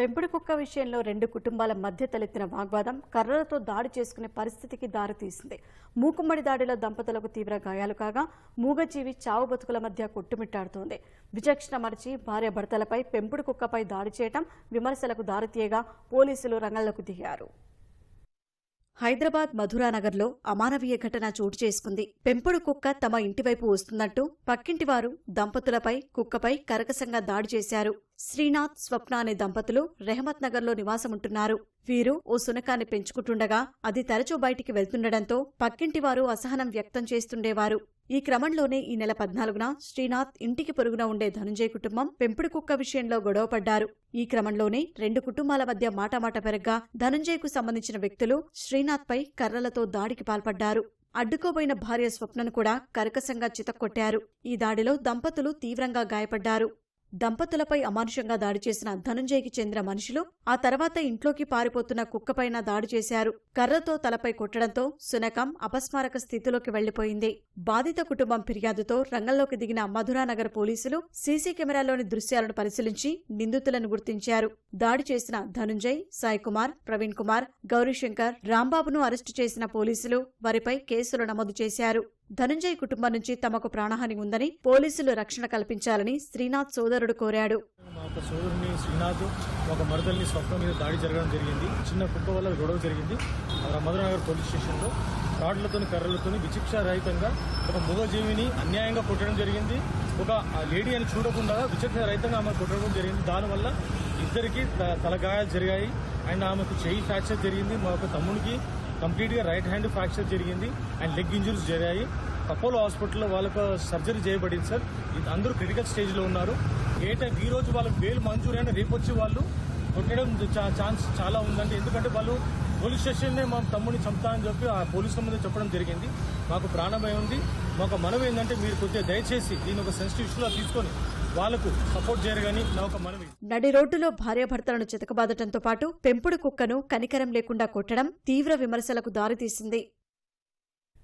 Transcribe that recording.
పెంపుడు కుక్క విషయంలో రెండు కుటుంబాల మధ్య తలెత్తిన వాగ్వాదం కర్రలతో దాడి చేసుకునే పరిస్థితికి దారితీసింది మూకుమ్మడి దాడిలో దంపతులకు తీవ్ర గాయాలు కాగా మూగజీవి చావు బతుకుల మధ్య కొట్టుమిట్టాడుతోంది. విచక్షణ మరిచి భార్య భర్తలపై పెంపుడు కుక్కపై దాడి చేయటం విమర్శలకు దారితీయగా పోలీసులు రంగంలోకి దిగారు. హైదరాబాద్ మధురానగర్లో అమానవీయ ఘటన చోటు చేసుకుంది. పెంపుడు కుక్క తమ ఇంటివైపు వస్తున్నట్టు పక్కింటివారు దంపతులపై కుక్కపై కరకసంగా దాడి చేశారు. శ్రీనాథ్ స్వప్న అనే దంపతులు రెహమత్ నగర్లో నివాసముంటున్నారు. వీరు ఓ సునకాన్ని పెంచుకుంటుండగా అది తరచూ బయటికి వెళ్తుండటంతో పక్కింటి వారు అసహనం వ్యక్తం చేస్తుండేవారు. ఈ క్రమంలోనే ఈ నెల పద్నాలుగున శ్రీనాథ్ ఇంటికి పొరుగున ఉండే ధనుంజయ్ కుటుంబం పెంపుడు కుక్క విషయంలో గొడవపడ్డారు. ఈ క్రమంలోనే రెండు కుటుంబాల మధ్య మాటామాట పెరగ్గా ధనుంజయ్కు సంబంధించిన వ్యక్తులు శ్రీనాథ్పై కర్రలతో దాడికి పాల్పడ్డారు. అడ్డుకోబోయిన భార్య స్వప్నను కూడా కరకసంగా చితక్కొట్టారు. ఈ దాడిలో దంపతులు తీవ్రంగా గాయపడ్డారు. దంపతులపై అమానుషంగా దాడి చేసిన ధనుంజయ్కి చెందిన మనుషులు ఆ తర్వాత ఇంట్లోకి పారిపోతున్న కుక్కపైన దాడి చేశారు. కర్రతో తలపై కొట్టడంతో సునకం అపస్మారక స్థితిలోకి వెళ్ళిపోయింది బాధిత కుటుంబం ఫిర్యాదుతో రంగంలోకి దిగిన మధురానగర్ పోలీసులు సీసీ కెమెరాలోని దృశ్యాలను పరిశీలించి నిందితులను గుర్తించారు. దాడి చేసిన ధనుంజయ్ సాయి కుమార్ ప్రవీణ్ కుమార్ గౌరీశంకర్ రాంబాబును అరెస్టు చేసిన పోలీసులు వారిపై కేసులు నమోదు చేశారు. ధనుంజయ్ కుటుంబం నుంచి తమకు ప్రాణహాని ఉందని పోలీసులు రక్షణ కల్పించాలని శ్రీనాథ్ సోదరుడు కోరాడు. ఒక సోదరుని శ్రీనాథ్ ఒక మరదల్ని స్వప్న మీద దాడి జరగడం జరిగింది. చిన్న కుక్క వల్ల గొడవ జరిగింది. మధురనగర్ పోలీస్ స్టేషన్లో రాడ్లతోని కర్రలతోని విచిక్ష రహితంగా ఒక మూగజీవిని అన్యాయంగా కొట్టడం జరిగింది. ఒక లేడీ అని చూడకుండా విచక్ష రహితంగా ఆమె కొట్టడం జరిగింది. దానివల్ల ఇద్దరికి త- తలగాయాలు జరిగాయి. అండ్ ఆమెకు చెయ్యి ఫ్రాక్చర్ జరిగింది. మా యొక్క తమ్ముడికి కంప్లీట్గా రైట్ హ్యాండ్ ఫ్రాక్చర్ జరిగింది అండ్ లెగ్ ఇంజురీస్ జరిగాయి. అపోలో హాస్పిటల్లో వాళ్ళకు సర్జరీ చేయబడింది సార్ ఇది అందరూ క్రిటికల్ స్టేజ్లో ఉన్నారు. ఏ టైం ఈ రోజు వాళ్ళకి బెయిల్ మంజూరు అయినా రేపు వచ్చి వాళ్ళు కొట్టడం చా- ఛాన్స్ చాలా ఉందండి. ఎందుకంటే వాళ్ళు పోలీస్ స్టేషన్నే మా తమ్ముడిని చంపుతా అని చెప్పి ఆ పోలీసుల ముందు చెప్పడం జరిగింది. మాకు ప్రాణభయం ఉంది. మాకు మనవి ఏంటంటే మీరు కొద్దిగా దయచేసి దీని ఒక సెన్సిటివ్ ఇష్యూలో తీసుకొని వాళ్ళకు సపోర్ట్ చేయరు నా ఒక మనవి. నడి రోడ్డులో భార్యాభర్తలను చితకబాదటంతో పాటు పెంపుడు కుక్కను కనికరం లేకుండా కొట్టడం తీవ్ర విమర్శలకు దారితీసింది.